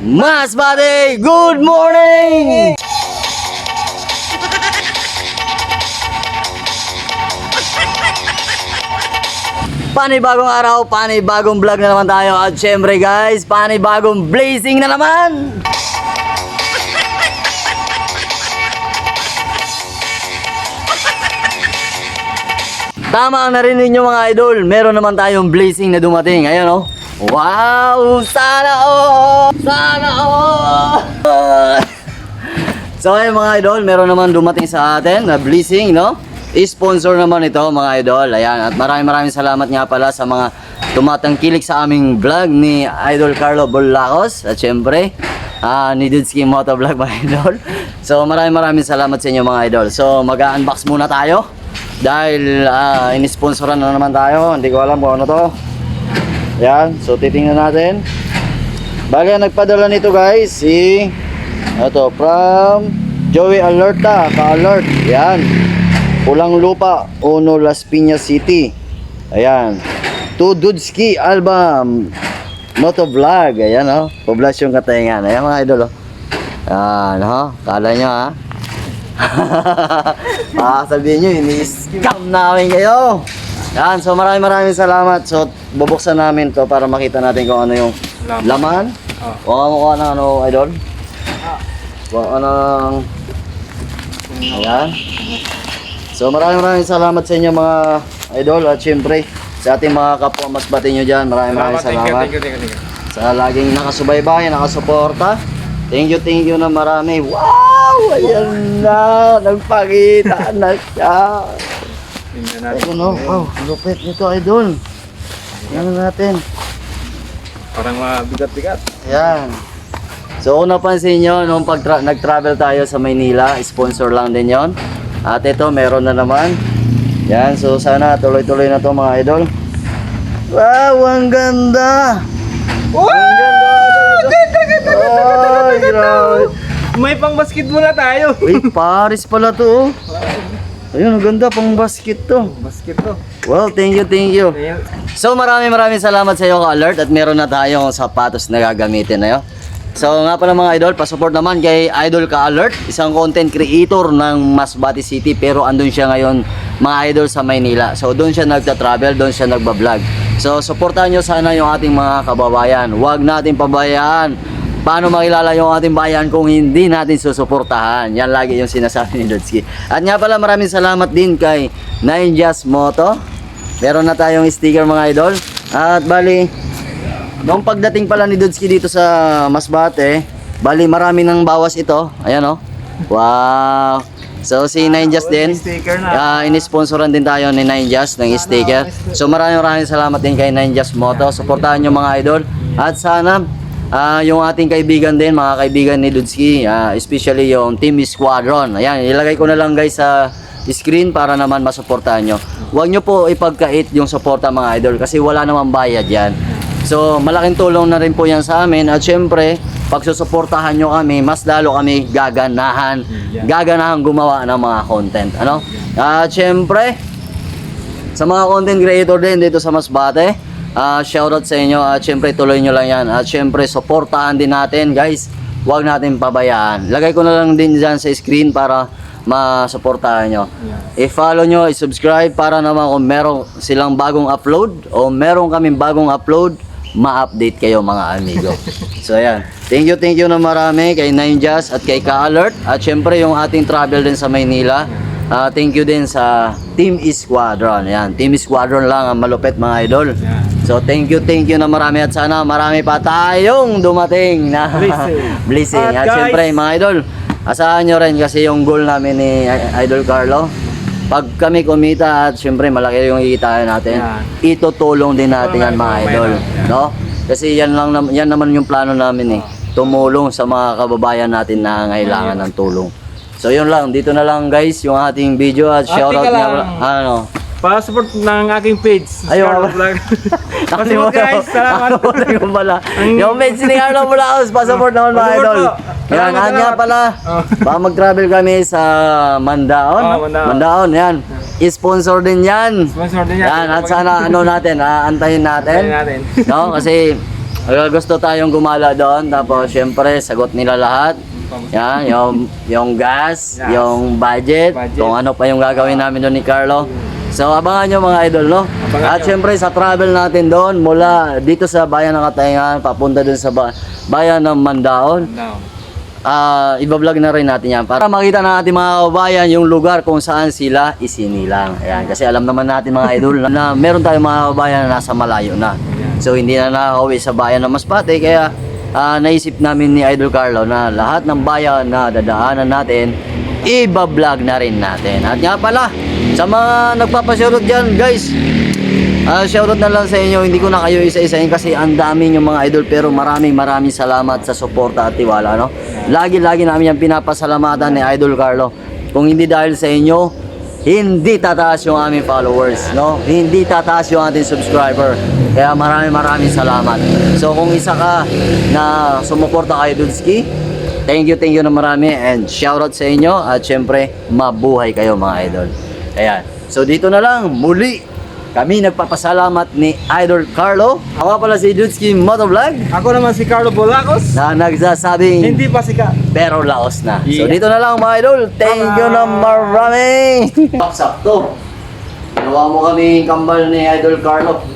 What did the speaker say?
Mas Buddy, good morning! Panibagong araw, panibagong vlog na naman tayo At syempre guys, panibagong blazing na naman Tama ang narinig nyo mga idol, meron naman tayong blazing na dumating Ayan oh Wow! Sana oh! Sana oh! So ayun mga idol, meron naman dumating sa atin na blessing, no? I-sponsor naman ito mga idol. Ayan, at maraming maraming salamat nga pala sa mga tumatangkilik sa aming vlog ni Idol Carlo Bolacos at syempre ah ni Dudski Moto Vlog mga idol. So maraming maraming salamat sa inyo mga idol. So mag-unbox muna tayo dahil ah, in-sponsoran na naman tayo. Hindi ko alam kung ano to. Ayan, so titingnan natin. Ang nagpadala nito guys si ito from Joey Alerta, ka-alert. Yan. Pulang Lupa, Uno Las Piñas City. Ayan. To Dudski album. Moto vlog. Ayan oh. Poblasyon Katayangan. Ayan mga idol oh. Ayan oh. Kala nyo ha. ah, sabihin nyo, ini-scam namin kayo. Yan, so maraming maraming salamat. So, bubuksan namin to para makita natin kung ano yung laman. Ah. Kung ano kung ano, ano, idol. Kung anong... Ayan. So maraming maraming salamat sa inyo mga idol at syempre sa ating mga kapwa masbati nyo dyan. Maraming maraming salamat. thank you, thank you, thank you. Sa laging nakasubaybay, nakasuporta. Thank you, thank you na marami. Wow! Ayan na! Nagpakita na siya. Tingnan natin. Ayun no? Wow, lupit nito idol. Yan natin. Parang mabigat-bigat. Yan. So kung napansin nyo, nung pag nag-travel tayo sa Maynila, sponsor lang din yon. At ito, meron na naman. Yan, so sana tuloy-tuloy na to mga idol. Wow, ang ganda! Ang ganda! Ay, grabe. May pang basketball na tayo. Uy, Paris pala to. oh. Ayun, ang ganda pang basket to. Basket to. Well, thank you, thank you. So maraming maraming salamat sa iyo ka-alert at meron na tayong sapatos na gagamitin na yun. So nga pala mga idol, pasupport naman kay Idol Ka-Alert, isang content creator ng Masbate City pero andun siya ngayon mga idol sa Maynila. So doon siya nagta-travel, doon siya nagba-vlog. So supportahan nyo sana yung ating mga kababayan. Huwag natin pabayaan. Paano makilala yung ating bayan kung hindi natin susuportahan? Yan lagi yung sinasabi ni Dodski. At nga pala maraming salamat din kay Ninjas Moto. Meron na tayong sticker mga idol. At bali, Noong pagdating pala ni Dudski dito sa Masbate, bali marami nang bawas ito. Ayan oh. Wow. So si Ninjas din. sticker na. Uh, inisponsoran din tayo ni Ninjas ng sticker. So maraming maraming salamat din kay Ninjas Moto. Suportahan nyo mga idol. At sana ah, yung ating kaibigan din, mga kaibigan ni Dudski, ah, especially yung Team Squadron. Ayan, ilagay ko na lang guys sa screen para naman masuportahan nyo. Huwag nyo po ipagkait yung suporta mga idol kasi wala namang bayad yan. So, malaking tulong na rin po yan sa amin. At syempre, pag susuportahan nyo kami, mas lalo kami gaganahan. Gaganahan gumawa ng mga content. Ano? At syempre, sa mga content creator din dito sa Masbate, ah shoutout sa inyo. At syempre, tuloy nyo lang yan. At syempre, suportahan din natin, guys. Huwag natin pabayaan. Lagay ko na lang din dyan sa screen para masuportahan nyo. I-follow nyo, i-subscribe para naman kung meron silang bagong upload o meron kaming bagong upload, ma-update kayo mga amigo. so ayan. Thank you, thank you na marami kay Ninjas at kay Ka-Alert. At syempre yung ating travel din sa Maynila. Ah, thank you din sa Team Squadron. Ayan, Team Squadron lang ang malupit mga idol. Yan. So thank you, thank you na marami at sana marami pa tayong dumating na Blessing. blessing. At At, guys- syempre mga idol, asahan nyo rin kasi yung goal namin ni Idol Carlo. Pag kami kumita at syempre malaki yung ikitain natin, Yan. itutulong din natin yan mga idol. yan. No? Kasi yan lang yan naman yung plano namin eh. Tumulong sa mga kababayan natin na ngailangan ng tulong. So yun lang, dito na lang guys yung ating video at Ate shoutout nga ano. Pa-support ng aking page. Vlog. Pa-support guys. Salamat. Nakalimutan ko pala. yung message ni Carlo Mulaos, passport naman mga idol. Yan, at nga pala, Oh. baka mag-travel kami sa Mandaon. Oh, Mandaon. yan. I-sponsor din yan. Sponsor din yan. Yan, at sana ano natin, aantayin natin. Antayin natin. no, kasi Aga gusto tayong gumala doon. Tapos, syempre, sagot nila lahat. Yan, yung, yung gas, Gas. yung budget, Budget. kung ano pa yung gagawin namin doon ni Carlo. So, abangan nyo mga idol, no? Abangan At nyo. syempre, sa travel natin doon, mula dito sa bayan ng Katayangan, papunta doon sa ba- bayan ng Mandaon, Now. ah ibablog na rin natin yan para makita na natin mga kabayan yung lugar kung saan sila isinilang. Ayan, kasi alam naman natin mga idol na meron tayong mga kabayan na nasa malayo na. So hindi na nakauwi sa bayan ng Masbate kaya ah, naisip namin ni Idol Carlo na lahat ng bayan na dadaanan natin ibablog na rin natin. At nga pala, sa mga nagpapashoutout dyan guys, Ah, shoutout na lang sa inyo. Hindi ko na kayo isa-isahin kasi ang dami yung mga idol pero maraming maraming salamat sa suporta at tiwala, no? Lagi-lagi namin yung pinapasalamatan ni Idol Carlo. Kung hindi dahil sa inyo, hindi tataas yung aming followers, no? Hindi tataas yung ating subscriber. Kaya maraming maraming salamat. So kung isa ka na sumuporta kay Dudski, thank you, thank you na marami and shoutout sa inyo at syempre mabuhay kayo mga idol. Ayan. So dito na lang muli kami nagpapasalamat ni Idol Carlo. Ako pala si Dudski Motovlog Ako naman si Carlo Bolacos. na nagsasabing Hindi pa sikat. pero laos na. So Yeah. dito na lang mga idol. Thank you na marami. Sakto. Ginawa mo kami kambal ni Idol Carlo.